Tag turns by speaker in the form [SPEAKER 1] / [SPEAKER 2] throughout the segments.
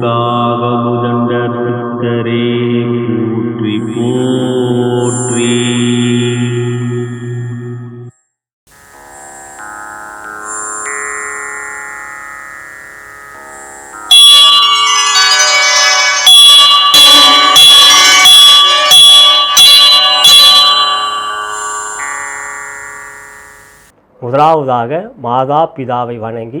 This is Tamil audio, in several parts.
[SPEAKER 1] காவமுதண்டே போற்றி போற்றி.
[SPEAKER 2] முதலாவதாக மாதா பிதாவை வணங்கி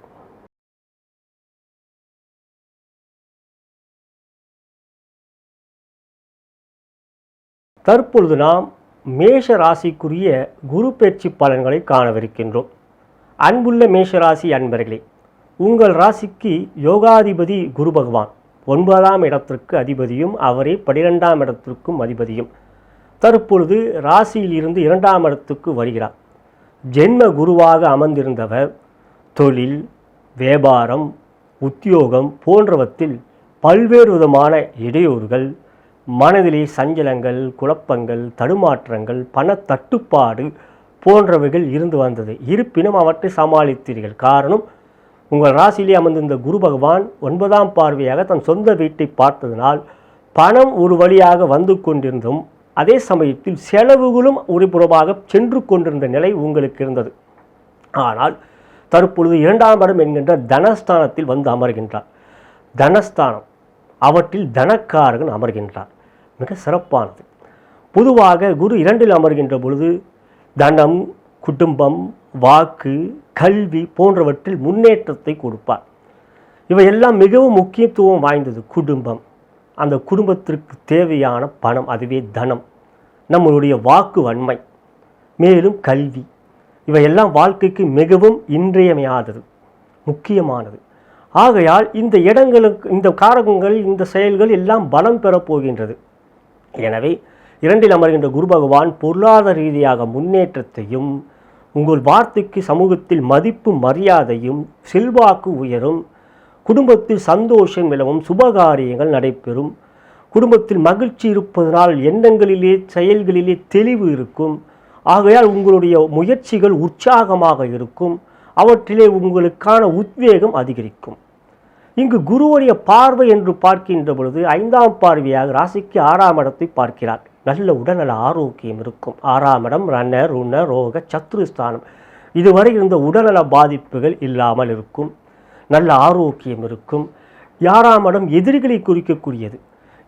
[SPEAKER 2] தற்பொழுது நாம் மேஷ ராசிக்குரிய குரு பயிற்சி பலன்களை காணவிருக்கின்றோம். அன்புள்ள மேஷ ராசி அன்பர்களே உங்கள் ராசிக்கு யோகாதிபதி குரு பகவான். ஒன்பதாம் இடத்திற்கு அதிபதியும் அவரே பனிரெண்டாம் இடத்திற்கும் அதிபதியும். தற்பொழுது ராசியில் இருந்து இரண்டாம் இடத்துக்கு வருகிறார். ஜென்ம குருவாக அமர்ந்திருந்தவர் தொழில் வியாபாரம் உத்தியோகம் போன்றவற்றில் பல்வேறு விதமான இடையூறுகள் மனதிலே சஞ்சலங்கள் குழப்பங்கள் தடுமாற்றங்கள் பணத்தட்டுப்பாடு போன்றவைகள் இருந்து வந்தது. இருப்பினும் அவற்றை சமாளித்தீர்கள். காரணம் உங்கள் ராசியிலே அமர்ந்திருந்த குரு பகவான் ஒன்பதாம் பார்வையாக தன் சொந்த வீட்டை பார்த்ததனால் பணம் ஒரு வழியாக வந்து கொண்டிருந்தும் அதே சமயத்தில் செலவுகளும் ஒருபுறமாக சென்று கொண்டிருந்த நிலை உங்களுக்கு இருந்தது. ஆனால் தற்பொழுது இரண்டாம் இடம் என்கின்ற தனஸ்தானத்தில் வந்து அமர்கின்றார். தனஸ்தானம் அவற்றில் தனக்காரகன் அமர்கின்றார். மிக சிறப்பானது. பொதுவாக குரு இரண்டில் அமர்கின்ற பொழுது தனம் குடும்பம் வாக்கு கல்வி போன்றவற்றில் முன்னேற்றத்தை கொடுப்பார். இவையெல்லாம் மிகவும் முக்கியத்துவம் வாய்ந்தது குடும்பம். அந்த குடும்பத்திற்கு தேவையான பணம் அதுவே தனம். நம்மளுடைய வாக்கு வன்மை. மேலும் கல்வி. இவையெல்லாம் வாழ்க்கைக்கு மிகவும் இன்றியமையாதது முக்கியமானது. ஆகையால் இந்த இடங்களுக்கு இந்த காரகங்கள் இந்த செயல்கள் எல்லாம் பலம் பெறப்போகின்றது எனவே இரண்டில் அமர்கின்ற குரு பகவான் பொருளாதார ரீதியாக முன்னேற்றத்தையும் உங்கள் வார்த்தைக்கு சமூகத்தில் மதிப்பு மரியாதையும் செல்வாக்கு உயரும் குடும்பத்தில் சந்தோஷம் நிலவும் சுபகாரியங்கள் நடைபெறும். குடும்பத்தில் மகிழ்ச்சி இருப்பதனால் எண்ணங்களிலே செயல்களிலே தெளிவு இருக்கும். ஆகையால் உங்களுடைய முயற்சிகள் உற்சாகமாக இருக்கும். அவற்றிலே உங்களுக்கான உத்வேகம் அதிகரிக்கும். இங்கு குருவுடைய பார்வை என்று பார்க்கின்ற பொழுது ஐந்தாம் பார்வையாக ராசிக்கு ஆறாம் இடத்தை பார்க்கிறார். நல்ல உடல்நல ஆரோக்கியம் இருக்கும். ஆறாம் இடம் ரண ருண ரோக சத்ருஸ்தானம் இதுவரை இருந்த உடல்நல பாதிப்புகள் இல்லாமல் இருக்கும். நல்ல ஆரோக்கியம் இருக்கும். யாராம் இடம் எதிரிகளை குறிக்கக்கூடியது.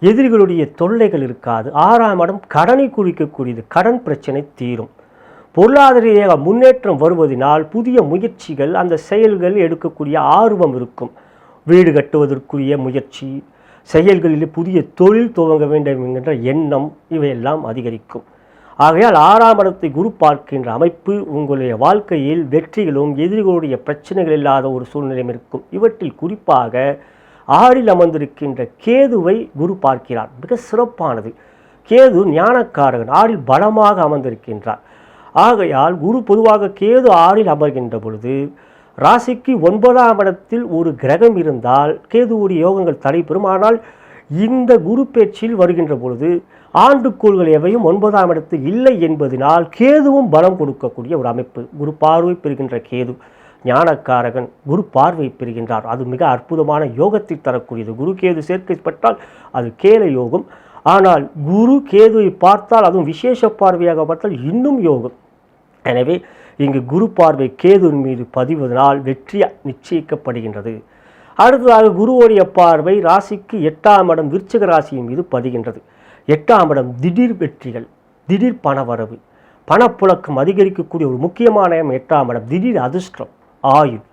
[SPEAKER 2] எதிரிகளுடைய தொல்லைகள் இருக்காது. ஆறாம் இடம் கடனை குறிக்கக்கூடியது. கடன் பிரச்சனை தீரும். பொருளாதார முன்னேற்றம் வருவதனால் புதிய முயற்சிகள் அந்த செயல்கள் எடுக்கக்கூடிய ஆர்வம் இருக்கும். வீடு கட்டுவதற்குரிய முயற்சி செயல்களில் புதிய தொழில் துவங்க வேண்டும் என்கின்ற எண்ணம் இவையெல்லாம் அதிகரிக்கும். ஆகையால் ஆறாம் இடத்தை குரு பார்க்கின்ற அமைப்பு உங்களுடைய வாழ்க்கையில் வெற்றிகளும் எதிரிகளுடைய பிரச்சனைகள் இல்லாத ஒரு சூழ்நிலையும் இருக்கும். இவற்றில் குறிப்பாக ஆறில் அமர்ந்திருக்கின்ற கேதுவை குரு பார்க்கிறார். மிக சிறப்பானது. கேது ஞானக்காரகன். ஆறில் பலமாக அமர்ந்திருக்கின்றார். ஆகையால் குரு பொதுவாக கேது ஆறில் அமர்கின்ற பொழுது ராசிக்கு ஒன்பதாம் இடத்தில் ஒரு கிரகம் இருந்தால் கேதுவுடைய யோகங்கள் தடைபெறும். ஆனால் இந்த குரு பேச்சில் வருகின்ற பொழுது ஆண்டுக்கோள்கள் எவையும் ஒன்பதாம் இடத்தில் இல்லை என்பதனால் கேதுவும் பலம் கொடுக்கக்கூடிய ஒரு அமைப்பு. குரு பார்வை பெறுகின்ற கேது ஞானக்காரகன் குரு பார்வை பெறுகின்றார். அது மிக அற்புதமான யோகத்தை தரக்கூடியது. குரு கேது சேர்க்கப்பட்டால் அது கேல யோகம். ஆனால் குரு கேதுவை பார்த்தால் அதுவும் விசேஷ பார்வையாக பார்த்தால் இன்னும் யோகம். எனவே இங்கு குரு பார்வை கேதுவின் மீது பதிவதனால் வெற்றி நிச்சயிக்கப்படுகின்றது. அடுத்ததாக குருவுடைய பார்வை ராசிக்கு எட்டாம் இடம் விருச்சக ராசியின் மீது பதிகின்றது. எட்டாம் இடம் திடீர் வெற்றிகள் திடீர் பணவரவு பணப்புழக்கம் அதிகரிக்கக்கூடிய ஒரு முக்கியமான எட்டாம் இடம் திடீர் அதிர்ஷ்டம் ஆயுள்.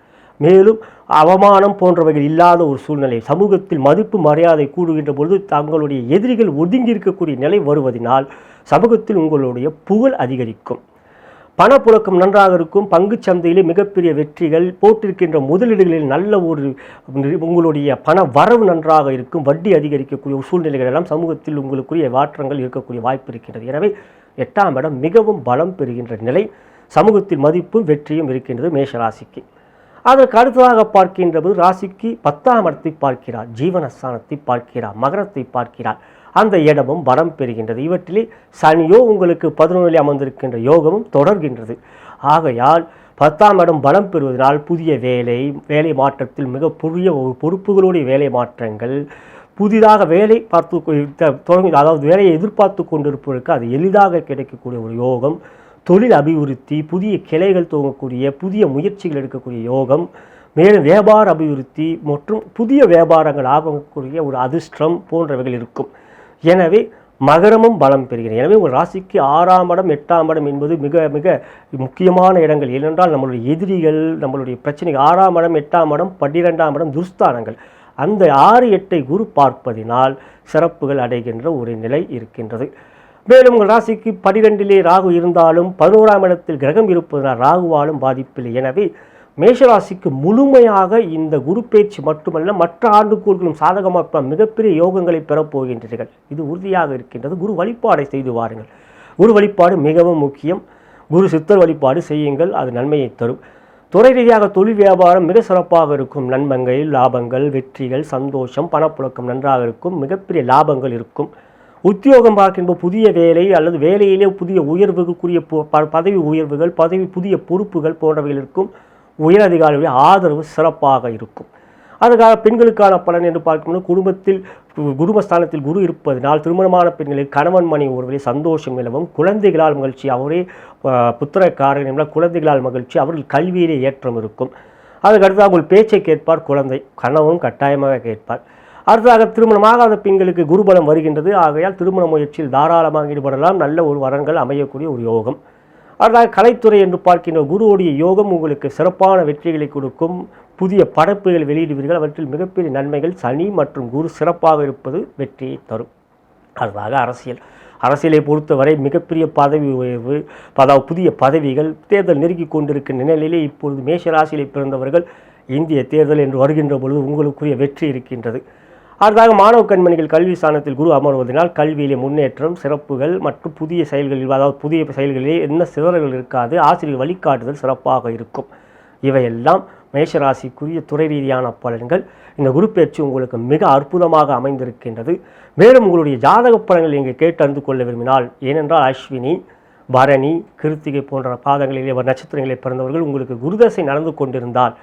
[SPEAKER 2] மேலும் அவமானம் போன்றவைகள் இல்லாத ஒரு சூழ்நிலை சமூகத்தில் மதிப்பு மரியாதை கூடுகின்ற பொழுது தங்களுடைய எதிரிகள் ஒதுங்கி இருக்கக்கூடிய நிலை வருவதனால் சமூகத்தில் உங்களுடைய புகழ் அதிகரிக்கும். பணப்புழக்கம் நன்றாக இருக்கும். பங்குச் சந்தையிலே மிகப்பெரிய வெற்றிகள். போட்டிருக்கின்ற முதலீடுகளில் நல்ல ஒரு உங்களுடைய பண வரவு நன்றாக இருக்கும். வட்டி அதிகரிக்கக்கூடிய சூழ்நிலைகள் எல்லாம் சமூகத்தில் உங்களுக்குரிய மாற்றங்கள் இருக்கக்கூடிய வாய்ப்பு இருக்கின்றது எனவே எட்டாம் இடம் மிகவும் பலம் பெறுகின்ற நிலை. சமூகத்தில் மதிப்பும் வெற்றியும் இருக்கின்றது மேஷராசிக்கு. அதற்கு அடுத்ததாக பார்க்கின்ற போது ராசிக்கு பத்தாம் இடத்தை பார்க்கிறார். ஜீவனஸ்தானத்தை பார்க்கிறார். மகரத்தை பார்க்கிறார். அந்த இடமும் பலம் பெறுகின்றது. இவற்றிலே சனியோ உங்களுக்கு பதினொன்றில் அமர்ந்திருக்கின்ற யோகமும் தொடர்கின்றது. ஆகையால் பத்தாம் இடம் பலம் பெறுவதனால் புதிய வேலை வேலை மாற்றத்தில் மிக புதிய ஒரு பொறுப்புகளுடைய வேலை மாற்றங்கள் புதிதாக வேலை பார்த்து தொடங்கி அதாவது வேலையை எதிர்பார்த்து கொண்டிருப்பவருக்கு அது எளிதாக கிடைக்கக்கூடிய ஒரு யோகம். தொழில் அபிவிருத்தி புதிய கிளைகள் துவங்கக்கூடிய புதிய முயற்சிகள் எடுக்கக்கூடிய யோகம். மேலும் வியாபார அபிவிருத்தி மற்றும் புதிய வியாபாரங்கள் ஆகக்கூடிய ஒரு அதிர்ஷ்டம் போன்றவைகள் இருக்கும். எனவே மகரமும் பலம் பெறுகிறது. எனவே உங்கள் ராசிக்கு ஆறாம் இடம் எட்டாம் இடம் என்பது மிக மிக முக்கியமான இடங்கள். ஏனென்றால் நம்மளுடைய எதிரிகள் நம்மளுடைய பிரச்சனைகள் ஆறாம் இடம் எட்டாம் இடம் பன்னிரெண்டாம் இடம் துர்ஸ்தானங்கள். அந்த ஆறு எட்டை குரு பார்ப்பதினால் சிறப்புகள் அடைகின்ற ஒரு நிலை இருக்கின்றது. மேலும் உங்கள் ராசிக்கு பனிரெண்டிலே ராகு இருந்தாலும் பதினோராம் இடத்தில் கிரகம் இருப்பதனால் ராகுவாலும் பாதிப்பில்லை. எனவே மேஷராசிக்கு முழுமையாக இந்த குரு பேச்சு மட்டுமல்ல மற்ற ஆண்டுக்கூறுகளும் சாதகமாக மிகப்பெரிய யோகங்களை பெறப்போகின்றீர்கள் இது உறுதியாக இருக்கின்றது. குரு வழிபாடை செய்து வாருங்கள். குரு வழிபாடு மிகவும் முக்கியம். குரு சித்தர் வழிபாடு செய்யுங்கள். அது நன்மையை தரும். துறை ரீதியாக தொழில் வியாபாரம் மிக சிறப்பாக இருக்கும். நன்மங்கள் லாபங்கள் வெற்றிகள் சந்தோஷம் பணப்புழக்கம் நன்றாக இருக்கும். மிகப்பெரிய லாபங்கள் இருக்கும். உத்தியோகம் பார்க்கின்ற புதிய வேலை அல்லது வேலையிலே புதிய உயர்வுக்குரிய ப- பதவி உயர்வுகள் பதவி புதிய பொறுப்புகள் போன்றவைகள் இருக்கும். உயரதிகாரிகளுடைய ஆதரவு சிறப்பாக இருக்கும். அதுக்காக பெண்களுக்கான பலன் என்று பார்க்கும்போது குடும்பத்தில் குடும்பஸ்தானத்தில் குரு இருப்பதனால் திருமணமான பெண்களில் கணவன் மணி ஒருவரே சந்தோஷம் நிலவும் குழந்தைகளால் மகிழ்ச்சி அவரே அஹ், புத்திரக்காரன் குழந்தைகளால் மகிழ்ச்சி அவர்கள் கல்வியிலே ஏற்றம் இருக்கும். அதுக்கு அடுத்ததாக பேச்சை கேட்பார் குழந்தை கணவன் கட்டாயமாக கேட்பார். அடுத்ததாக திருமணமாகாத பெண்களுக்கு குருபலம் வருகின்றது. ஆகையால் திருமண முயற்சியில் தாராளமாக ஈடுபடலாம். நல்ல ஒரு வரன்கள் அமையக்கூடிய ஒரு யோகம். அடுத்ததாக கலைத்துறை என்று பார்க்கின்ற குருவுடைய யோகம் உங்களுக்கு சிறப்பான வெற்றிகளை கொடுக்கும். புதிய படைப்புகள் வெளியிடுவீர்கள். அவற்றில் மிகப்பெரிய நன்மைகள் சனி மற்றும் குரு சிறப்பாக இருப்பது வெற்றியை தரும். அடுத்ததாக அரசியல். அரசியலை பொறுத்தவரை மிகப்பெரிய பதவி உயர்வு அதாவது புதிய பதவிகள் தேர்தல் நெருங்கி கொண்டிருக்கின்ற நிலையிலே இப்பொழுது மேஷராசியிலே பிறந்தவர்கள் இந்திய தேர்தல் என்று வருகின்ற பொழுது உங்களுக்குரிய வெற்றி இருக்கின்றது. அடுத்ததாக மாணவ கண்மணிகள் கல்வி ஸ்தானத்தில் குரு அமர்வதனால் கல்வியிலே முன்னேற்றம் சிறப்புகள் மற்றும் புதிய செயல்களில் அதாவது புதிய செயல்களிலே என்ன சிதறல்கள் இருக்காது ஆசிரியர் வழிகாட்டுதல் சிறப்பாக இருக்கும். இவையெல்லாம் மேஷராசிக்குரிய துறை ரீதியான பலன்கள். இந்த குரு பேச்சு உங்களுக்கு மிக அற்புதமாக அமைந்திருக்கின்றது. மேலும் உங்களுடைய ஜாதக பலன்கள் நீங்கள் கேட்டறிந்து கொள்ள விரும்பினால் ஏனென்றால் அஸ்வினி பரணி கிருத்திகை போன்ற பாதங்களிலே வ- பிறந்தவர்கள் உங்களுக்கு குருதசை நடந்து கொண்டிருந்தால்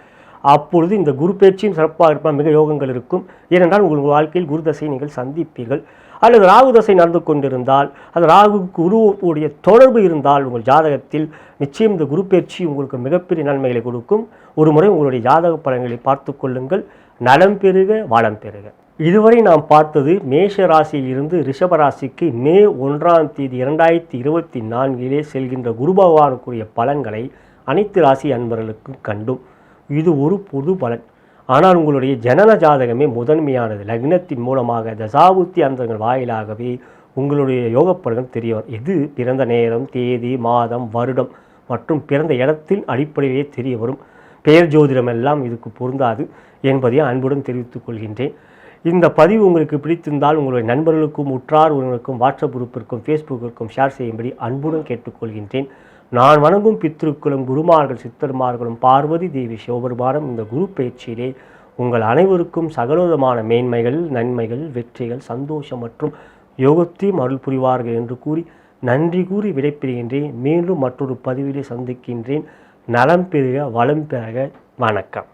[SPEAKER 2] அப்பொழுது இந்த குரு பேச்சின் சிறப்பாக இருப்பால் மிக யோகங்கள் இருக்கும். ஏனென்றால் உங்கள் வாழ்க்கையில் குரு தசையை நீங்கள் சந்திப்பீர்கள். அல்லது ராகு தசை நடந்து கொண்டிருந்தால் அது ராகு குருவுடைய தொடர்பு இருந்தால் உங்கள் ஜாதகத்தில் நிச்சயம் இந்த குரு பயிற்சி உங்களுக்கு மிகப்பெரிய நன்மைகளை கொடுக்கும். ஒரு முறை உங்களுடைய ஜாதக பலன்களை பார்த்து கொள்ளுங்கள். நலம் பெறுக வளம் பெறுக. இதுவரை நாம் பார்த்தது மேஷ ராசியில் இருந்து ரிஷப ராசிக்கு மே ஒன்றாம் தேதி இரண்டாயிரத்தி இருபத்தி நான்கிலே செல்கின்ற குரு பகவானுக்குரிய பலன்களை அனைத்து ராசி அன்பர்களுக்கும் கண்டும். இது ஒரு பொது பலன். ஆனால் உங்களுடைய ஜனன ஜாதகமே முதன்மையானது. லக்னத்தின் மூலமாக தசாபுத்தி அந்தங்கள் வாயிலாகவே உங்களுடைய யோக பலன்கள் தெரிய வரும் எது? பிறந்த நேரம் தேதி மாதம் வருடம் மற்றும் பிறந்த இடத்தின் அடிப்படையிலே தெரிய வரும் பெயர் ஜோதிடம் எல்லாம் இதுக்கு பொருந்தாது என்பதை அன்புடன் தெரிவித்துக் கொள்கின்றேன். இந்த பதிவு உங்களுக்கு பிடித்திருந்தால் உங்களுடைய நண்பர்களுக்கும் உற்றார் உறவினருக்கும் வாட்ஸ்அப் குரூப்பிற்கும் ஃபேஸ்புக்கிற்கும் ஷேர் செய்யும்படி அன்புடன் கேட்டுக்கொள்கின்றேன். நான் வணங்கும் பித்ருக்களும் குருமார்கள் சித்தர்மார்களும் பார்வதி தேவி சிவபெருமானும் இந்த குரு பயிற்சியிலே உங்கள் அனைவருக்கும் சகலவிதமான மேன்மைகள் நன்மைகள் வெற்றிகள் சந்தோஷம் மற்றும் யோகத்தையும் அருள் புரிவார்கள் என்று கூறி நன்றி கூறி விடைபெறுகின்றேன். மீண்டும் மற்றொரு பதிவிலே சந்திக்கின்றேன். நலம் பெருக வளம் பெருக வணக்கம்.